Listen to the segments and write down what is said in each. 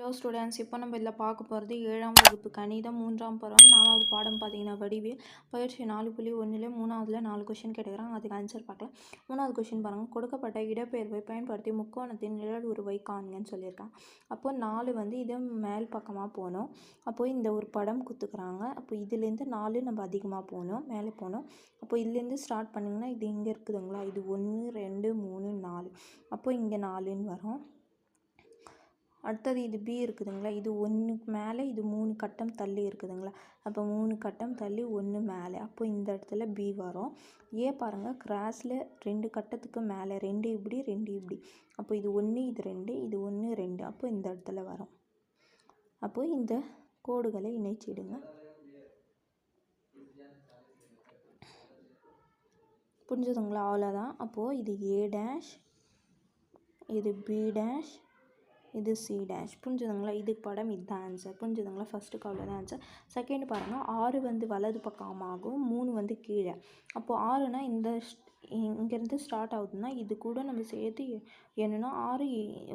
Hello students இப்போ நம்ம இதில் பார்க்க போகிறது ஏழாம் வகுப்பு கணிதம் மூன்றாம் பருவம் நாலாவது பாடம் பார்த்தீங்கன்னா வடிவேல் பயிற்சி நாலு புள்ளி ஒன்றில் மூணாவதுல நாலு கொஷின் கேட்டுக்கிறாங்க அதுக்கு ஆன்சர் பார்க்கலாம். மூணாவது கொஷின் பாருங்கள் கொடுக்கப்பட்ட இடப்பெயர்வை பயன்படுத்தி முக்கோணத்தின் நிழல் உருவை காணுங்கன்னு சொல்லியிருக்காங்க. அப்போ நாலு வந்து இதை மேல் பக்கமாக போகணும். அப்போ இந்த ஒரு படம் குத்துக்கிறாங்க. அப்போ இதுலேருந்து நாலு நம்ம அதிகமாக போகணும் மேலே போகணும். அப்போ இதுலேருந்து ஸ்டார்ட் பண்ணிங்கன்னா இது இங்கே இருக்குதுங்களா? இது ஒன்று ரெண்டு மூணு நாலு. அப்போ இங்கே நாலுன்னு வரும். அடுத்தது இது பி இருக்குதுங்களா? இது ஒன்றுக்கு மேலே இது மூணு கட்டம் தள்ளி இருக்குதுங்களா? அப்போ மூணு கட்டம் தள்ளி ஒன்று மேலே. அப்போ இந்த இடத்துல பி வரும். ஏ பாருங்கள் கிராஸில் ரெண்டு கட்டத்துக்கு மேலே. ரெண்டு இப்படி ரெண்டு இப்படி. அப்போ இது ஒன்று இது ரெண்டு இது ஒன்று ரெண்டு. அப்போ இந்த இடத்துல வரும். அப்போ இந்த கோடுகளை இணைச்சிடுங்க. புரிஞ்சதுங்களா? அவ்வளோதான். அப்போது இது ஏ டேஷ் இது பி டேஷ் இது சி டேஷ் புரிஞ்சுதுங்களா? இதுக்கு படம் இதுதான் ஆன்சர் புரிஞ்சுதுங்களா? கால் தான் ஆன்சர் செகண்ட் பாருங்கள் ஆறு வந்து வலது பக்கமாகும் மூணு வந்து கீழே. அப்போது ஆறுனா இந்த இங்கேருந்து ஸ்டார்ட் ஆகுதுன்னா இது கூட நம்ம சேர்த்து என்னென்னா ஆறு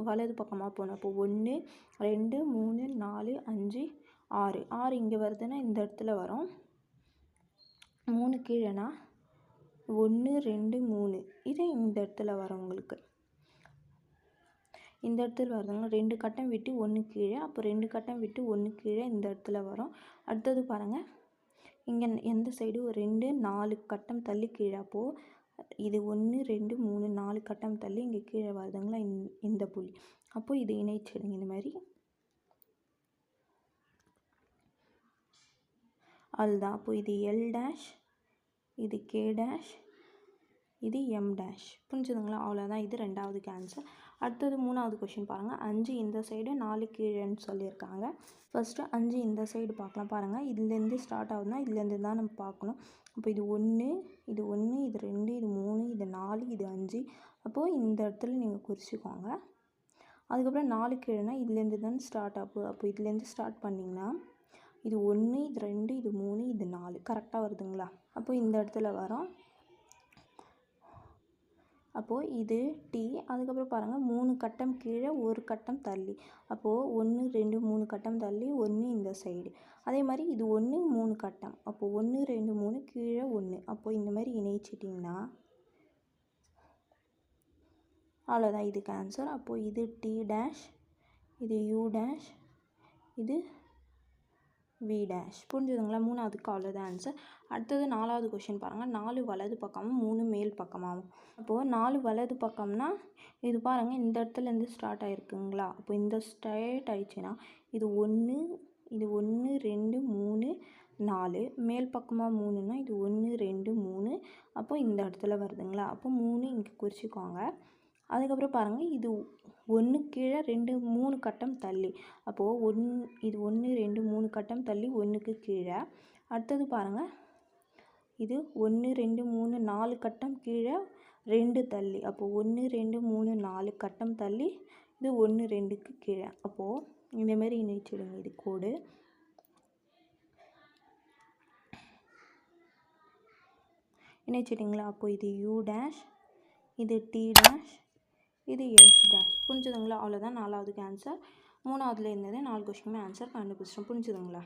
வலது பக்கமாக போகணும். அப்போ ஒன்று ரெண்டு மூணு நாலு அஞ்சு ஆறு. ஆறு இங்கே வருதுன்னா இந்த இடத்துல வரும். மூணு கீழேனா? ஒன்று ரெண்டு மூணு. இது இந்த இடத்துல வரும் உங்களுக்கு. இந்த இடத்துல வருதுங்க ரெண்டு கட்டம் விட்டு ஒன்று கீழே அப்போ ரெண்டு கட்டம் விட்டு ஒன்று கீழே இந்த இடத்துல வரும். அடுத்தது பாருங்கள் இங்கே எந்த சைடு ஒரு ரெண்டு நாலு கட்டம் தள்ளி கீழே. அப்போது இது ஒன்று ரெண்டு மூணு நாலு கட்டம் தள்ளி இங்கே கீழே வருதுங்களா? இந்த புள்ளி. அப்போது இது இணைச்சிடுங்க இந்த மாதிரி. அதுதான் அப்போது இது எல் டேஷ் இது கே டேஷ் இது எம் டேஷ் புரிஞ்சுதுங்களா? அவ்வளோதான் இது ரெண்டாவது கேன்சர் அடுத்தது மூணாவது கொஷின் பாருங்கள் அஞ்சு இந்த சைடு நாலு கீழேன்னு சொல்லியிருக்காங்க. ஃபஸ்ட்டு அஞ்சு இந்த சைடு பார்க்கலாம் பாருங்கள் இதுலேருந்து ஸ்டார்ட் ஆகுதுன்னா இதுலேருந்து தான் நம்ம பார்க்கணும். அப்போ இது ஒன்று இது ஒன்று இது ரெண்டு இது மூணு இது நாலு இது அஞ்சு. அப்போது இந்த இடத்துல நீங்கள் குறிச்சிக்கோங்க. அதுக்கப்புறம் நாலு கீழேனா இதுலேருந்து தான் ஸ்டார்ட் ஆகும் அப்போ இதுலேருந்து ஸ்டார்ட் பண்ணிங்கன்னா இது ஒன்று இது ரெண்டு இது மூணு இது நாலு. கரெக்டாக வருதுங்களா? அப்போ இந்த இடத்துல வரோம். அப்போது இது டி அதுக்கப்புறம் பாருங்கள் மூணு கட்டம் கீழே ஒரு கட்டம் தள்ளி. அப்போது ஒன்று ரெண்டு மூணு கட்டம் தள்ளி ஒன்று இந்த சைடு அதே மாதிரி இது ஒன்று மூணு கட்டம். அப்போது ஒன்று ரெண்டு மூணு கீழே ஒன்று அப்போது இந்த மாதிரி இணைச்சிட்டிங்கன்னா அவ்வளோதான் இதுக்கு ஆன்சர் அப்போது இது டி டேஷ் இது யூ டேஷ் இது வி டேஷ் புரிஞ்சுதுங்களா? மூணாவதுக்கு அவ்வளோதான் ஆன்சர் அடுத்தது நாலாவது கொஷின் பாருங்கள் நாலு வலது பக்கமும் மூணு மேல் பக்கமாகவும் அப்போது நாலு வலது பக்கம்னா இது பாருங்கள் இந்த இடத்துலேருந்து ஸ்டார்ட் ஆகிருக்குங்களா அப்போ இந்த ஸ்ட்ரைட் ஆயிடுச்சுன்னா இது ஒன்று இது ஒன்று ரெண்டு மூணு நாலு. மேல் பக்கமாக மூணுன்னா இது ஒன்று ரெண்டு மூணு. அப்போ இந்த இடத்துல வருதுங்களா? அப்போ மூணு இங்கே குறிச்சிக்கோங்க. அதுக்கப்புறம் பாருங்கள் இது ஒன்று கீழே ரெண்டு மூணு கட்டம் தள்ளி. அப்போது ஒன் இது ஒன்று ரெண்டு மூணு கட்டம் தள்ளி ஒன்றுக்கு கீழே. அடுத்தது பாருங்கள் இது ஒன்று ரெண்டு மூணு நாலு கட்டம் கீழே ரெண்டு தள்ளி. அப்போது ஒன்று ரெண்டு மூணு நாலு கட்டம் தள்ளி இது ஒன்று ரெண்டுக்கு கீழே. அப்போது இந்தமாரி இணைச்சிடுங்க இது கோடு. இணைச்சிட்டிங்களா அப்போ இது யூ டேஷ் இது டி டேஷ் இது எஸ் டேஷ் புரிஞ்சுதுங்களா அவ்வளோதான் நாலாவதுக்கு ஆன்சர் மூணாவதுலேருந்தது நாலு கொஸ்டினுமே ஆன்சர் கண்டுபிடிச்சிட்டோம். புரிஞ்சுதுங்களா?